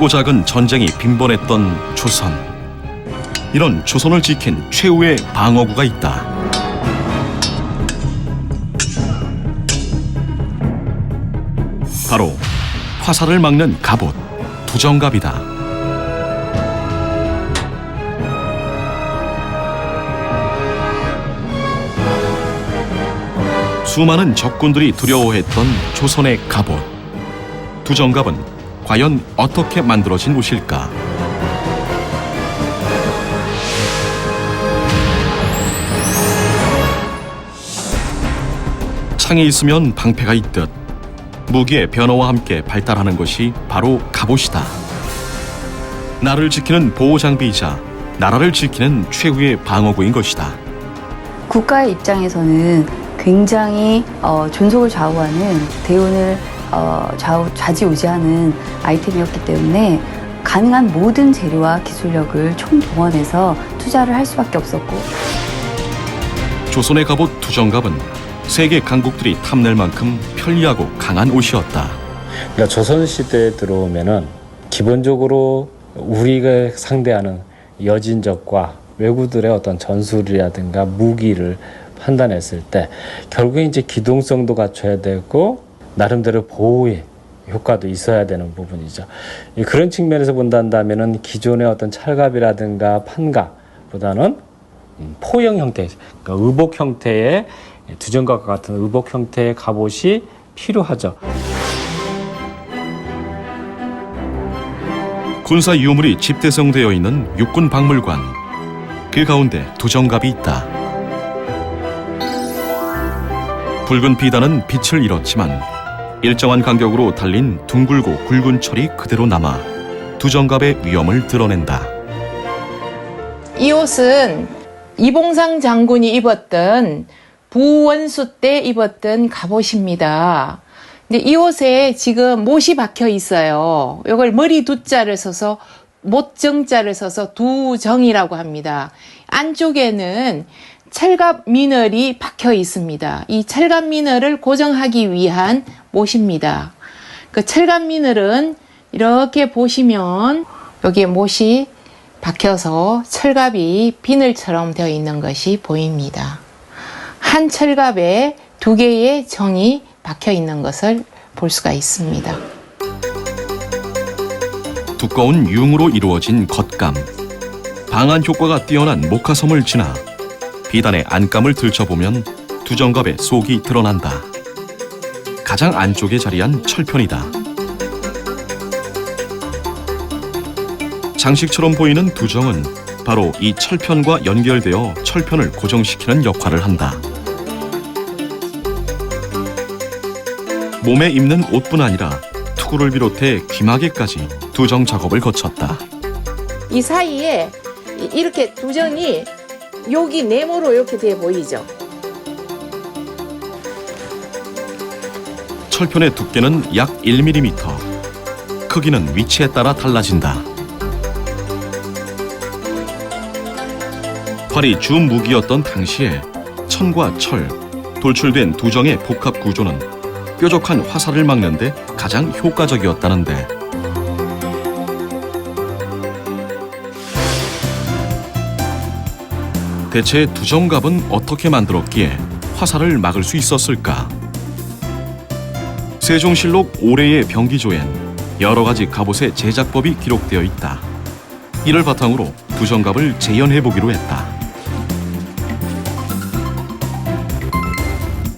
크고 작은 전쟁이 빈번했던 조선. 이런 조선을 지킨 최후의 방어구가 있다. 바로 화살을 막는 갑옷 두정갑이다. 수많은 적군들이 두려워했던 조선의 갑옷 두정갑은 과연 어떻게 만들어진 옷일까? 창이 있으면 방패가 있듯 무기의 변화와 함께 발달하는 것이 바로 갑옷이다. 나를 지키는 보호 장비이자 나라를 지키는 최후의 방어구인 것이다. 국가의 입장에서는 굉장히 어, 존속을 좌우하는 대운을 어, 좌우, 좌지우지하는 아이템이었기 때문에 가능한 모든 재료와 기술력을 총동원해서 투자를 할 수밖에 없었고 조선의 갑옷 두정갑은 세계 강국들이 탐낼 만큼 편리하고 강한 옷이었다. 그러니까 조선 시대에 들어오면은 기본적으로 우리가 상대하는 여진적과 외구들의 어떤 전술이라든가 무기를 판단했을 때 결국에 이제 기동성도 갖춰야 되고 나름대로 보호의 효과도 있어야 되는 부분이죠. 이 그런 측면에서 본다면은 기존의 어떤 찰갑이라든가 판갑보다는 음, 포형 형태, 그러니까 의복 형태의 두정갑과 같은 의복 형태의 갑옷이 필요하죠. 군사 유물이 집대성되어 있는 육군 박물관. 그 가운데 두정갑이 있다. 붉은 비단은 빛을 잃었지만 일정한 간격으로 달린 둥글고 굵은 철이 그대로 남아 두정갑의 위엄을 드러낸다. 이 옷은 이봉상 장군이 입었던 부원수 때 입었던 갑옷입니다. 근데 이 옷에 지금 못이 박혀 있어요. 이걸 머리 두자를 써서 못정자를 써서 두정이라고 합니다. 안쪽에는 철갑 미널이 박혀 있습니다. 이 철갑 미널을 고정하기 위한 못입니다. 그 철갑 미널은 이렇게 보시면 여기에 못이 박혀서 철갑이 비늘처럼 되어 있는 것이 보입니다. 한 철갑에 두 개의 정이 박혀 있는 것을 볼 수가 있습니다. 두꺼운 융으로 이루어진 겉감. 방한 효과가 뛰어난 목화섬을 지나 비단의 안감을 들춰보면 두 정갑의 속이 드러난다. 가장 안쪽에 자리한 철편이다. 장식처럼 보이는 두 정은 바로 이 철편과 연결되어 철편을 고정시키는 역할을 한다. 몸에 입는 옷뿐 아니라 투구를 비롯해 귀마개까지 두정 작업을 거쳤다. 이 사이에 이- 이렇게 두정이 여기 네모로 이렇게 돼 보이죠? 철편의 두께는 약 1mm. 크기는 위치에 따라 달라진다. 활이 주 무기였던 당시에 천과 철, 돌출된 두 정의 복합 구조는 뾰족한 화살을 막는데 가장 효과적이었다는데 대체 두정갑은 어떻게 만들었기에 화살을 막을 수 있었을까? 세종실록 올해의 병기조엔 여러 가지 갑옷의 제작법이 기록되어 있다. 이를 바탕으로 두정갑을 재현해 보기로 했다.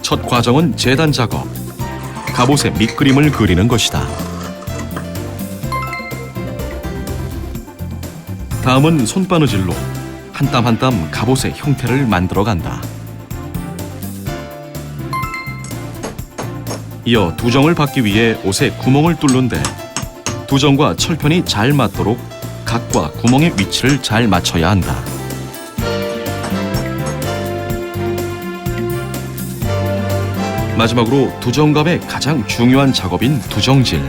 첫 과정은 재단 작업. 갑옷의 밑그림을 그리는 것이다. 다음은 손바느질로 한 땀 한 땀 갑옷의 형태를 만들어 간다. 이어 두정을 받기 위해 옷에 구멍을 뚫는데 두정과 철편이 잘 맞도록 각과 구멍의 위치를 잘 맞춰야 한다. 마지막으로 두정갑의 가장 중요한 작업인 두정질.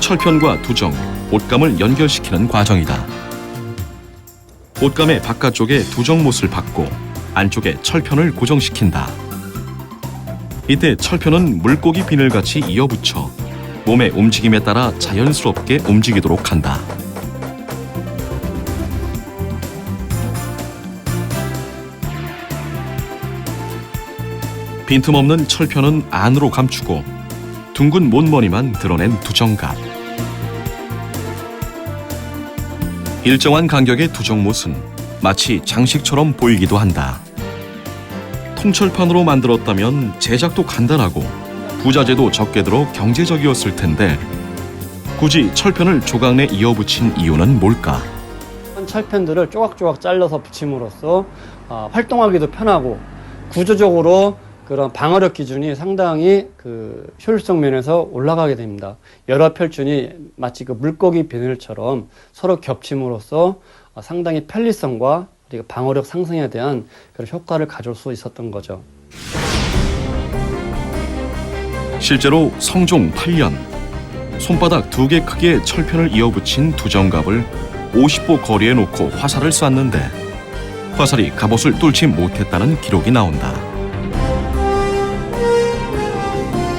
철편과 두정, 옷감을 연결시키는 과정이다. 옷감의 바깥쪽에 두정못을 받고 안쪽에 철편을 고정시킨다. 이때 철편은 물고기 비늘같이 이어붙여 몸의 움직임에 따라 자연스럽게 움직이도록 한다. 빈틈없는 철편은 안으로 감추고 둥근 못머리만 드러낸 두정갑. 일정한 간격의 두정못은 마치 장식처럼 보이기도 한다. 통철판으로 만들었다면 제작도 간단하고 부자재도 적게 들어 경제적이었을 텐데 굳이 철편을 조각 내 이어붙인 이유는 뭘까? 철편들을 조각조각 잘라서 붙임으로써 아, 활동하기도 편하고 구조적으로 그런 방어력 기준이 상당히 그 효율성 면에서 올라가게 됩니다. 여러 펼준이 마치 그 물고기 비늘처럼 서로 겹침으로써 아, 상당히 편리성과 그리고 방어력 상승에 대한 그런 효과를 가져올 수 있었던 거죠. 실제로 성종 8년 손바닥 두 개 크기의 철편을 이어붙인 두정갑을 50보 거리에 놓고 화살을 쐈는데 화살이 갑옷을 뚫지 못했다는 기록이 나온다.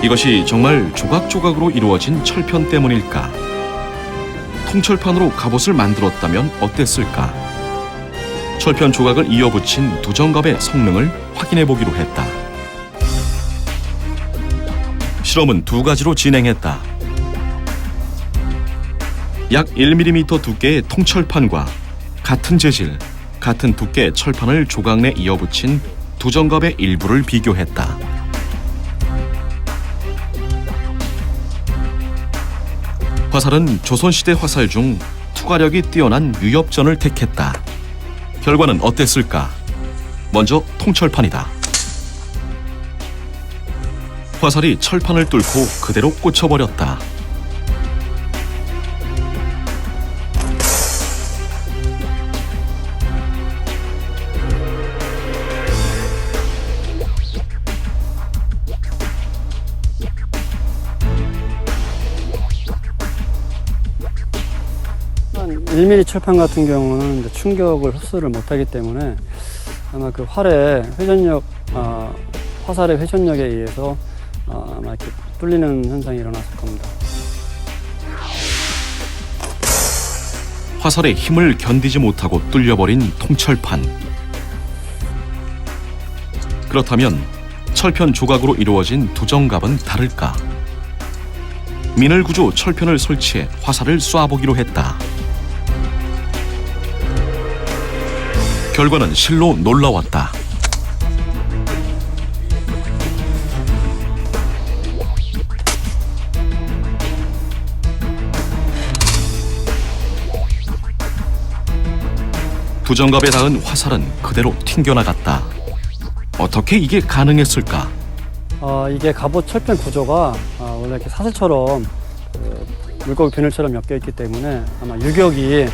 이것이 정말 조각조각으로 이루어진 철편 때문일까? 통철판으로 갑옷을 만들었다면 어땠을까? 철편 조각을 이어붙인 두정갑의 성능을 확인해 보기로 했다. 실험은 두 가지로 진행했다. 약 1mm 두께의 통철판과 같은 재질, 같은 두께의 철판을 조각 내 이어붙인 두 정갑의 일부를 비교했다. 화살은 조선시대 화살 중 투과력이 뛰어난 유엽전을 택했다. 결과는 어땠을까? 먼저 통철판이다. 화살이 철판을 뚫고 그대로 꽂혀버렸다. 1mm 철판 같은 경우는 충격을 흡수를 못하기 때문에 아마 그 활의 회전력, 아, 화살의 회전력에 의해서 아, 아마 이렇게 뚫리는 현상이 일어났을 겁니다. 화살의 힘을 견디지 못하고 뚫려버린 통철판. 그렇다면 철편 조각으로 이루어진 두정갑은 다를까? 미늘 구조 철편을 설치해 화살을 쏴보기로 했다. 결과는 실로 놀라웠다. 두정갑에 닿은 화살은 그대로 튕겨나갔다. 어떻게 이게 가능했을까? 어, 이게 갑옷 철편 구조가 아, 원래 이렇게 사슬처럼 그 물고기 비늘처럼 엮여 있기 때문에 아마 유격이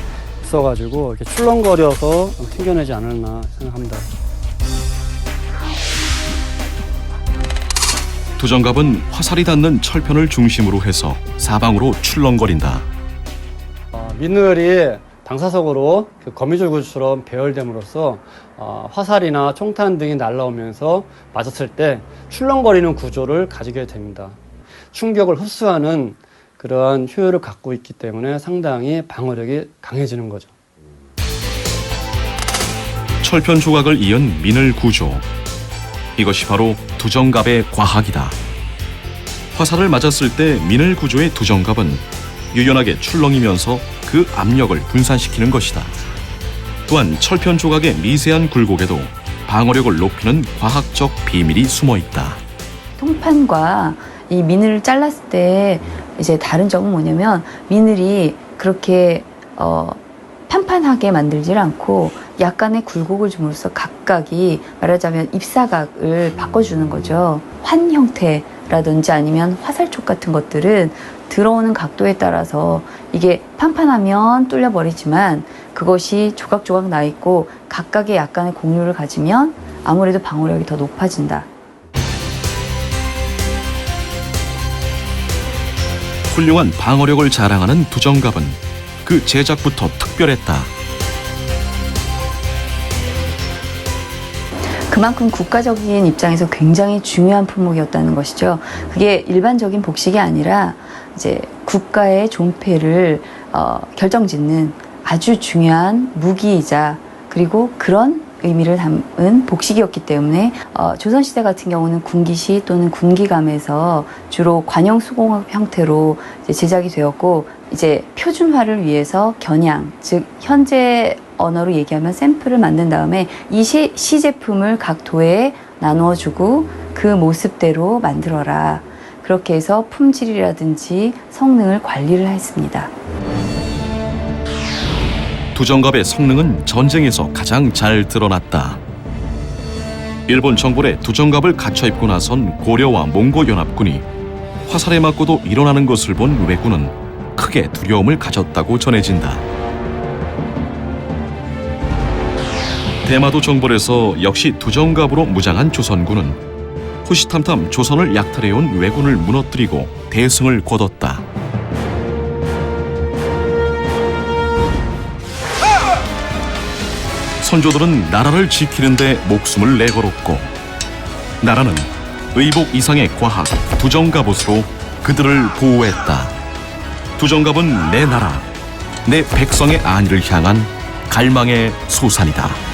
있어가지고 이렇게 출렁거려서 튕겨내지 않았나 생각합니다. 두정갑은 화살이 닿는 철편을 중심으로 해서 사방으로 출렁거린다. 어, 미늘이 방사석으로 그 거미줄 구조처럼 배열됨으로써 어, 화살이나 총탄 등이 날라오면서 맞았을 때 출렁거리는 구조를 가지게 됩니다. 충격을 흡수하는 그러한 효율을 갖고 있기 때문에 상당히 방어력이 강해지는 거죠. 철편 조각을 이은 미늘 구조. 이것이 바로 두정갑의 과학이다. 화살을 맞았을 때 미늘 구조의 두정갑은 유연하게 출렁이면서 그 압력을 분산시키는 것이다. 또한 철편 조각의 미세한 굴곡에도 방어력을 높이는 과학적 비밀이 숨어 있다. 통판과 이 미늘을 잘랐을 때 이제 다른 점은 뭐냐면 미늘이 그렇게 어 판판하게 만들질 않고 약간의 굴곡을 줌으로써 각각이 말하자면 입사각을 바꿔주는 거죠. 환 형태라든지 아니면 화살촉 같은 것들은 들어오는 각도에 따라서 이게 판판하면 뚫려버리지만 그것이 조각조각 나 있고 각각의 약간의 공유를 가지면 아무래도 방어력이 더 높아진다. 훌륭한 방어력을 자랑하는 두정갑은 그 제작부터 특별했다. 그만큼 국가적인 입장에서 굉장히 중요한 품목이었다는 것이죠. 그게 일반적인 복식이 아니라 이제 국가의 존폐를 어, 결정짓는 아주 중요한 무기이자 그리고 그런 의미를 담은 복식이었기 때문에 어, 조선시대 같은 경우는 군기시 또는 군기감에서 주로 관용 수공업 형태로 제작이 되었고 이제 표준화를 위해서 겨냥 즉 현재 언어로 얘기하면 샘플을 만든 다음에 이 시, 시 제품을 각 도에 나누어 주고 그 모습대로 만들어라 그렇게 해서 품질이라든지 성능을 관리를 했습니다. 두정갑의 성능은 전쟁에서 가장 잘 드러났다. 일본 정벌에 두정갑을 갖춰 입고 나선 고려와 몽고 연합군이 화살에 맞고도 일어나는 것을 본 왜군은 크게 두려움을 가졌다고 전해진다. 대마도 정벌에서 역시 두정갑으로 무장한 조선군은 호시탐탐 조선을 약탈해온 왜군을 무너뜨리고 대승을 거뒀다. 선조들은 나라를 지키는데 목숨을 내걸었고 나라는 의복 이상의 과학 두정갑옷으로 그들을 보호했다. 두정갑은 내 나라, 내 백성의 안위를 향한 갈망의 소산이다.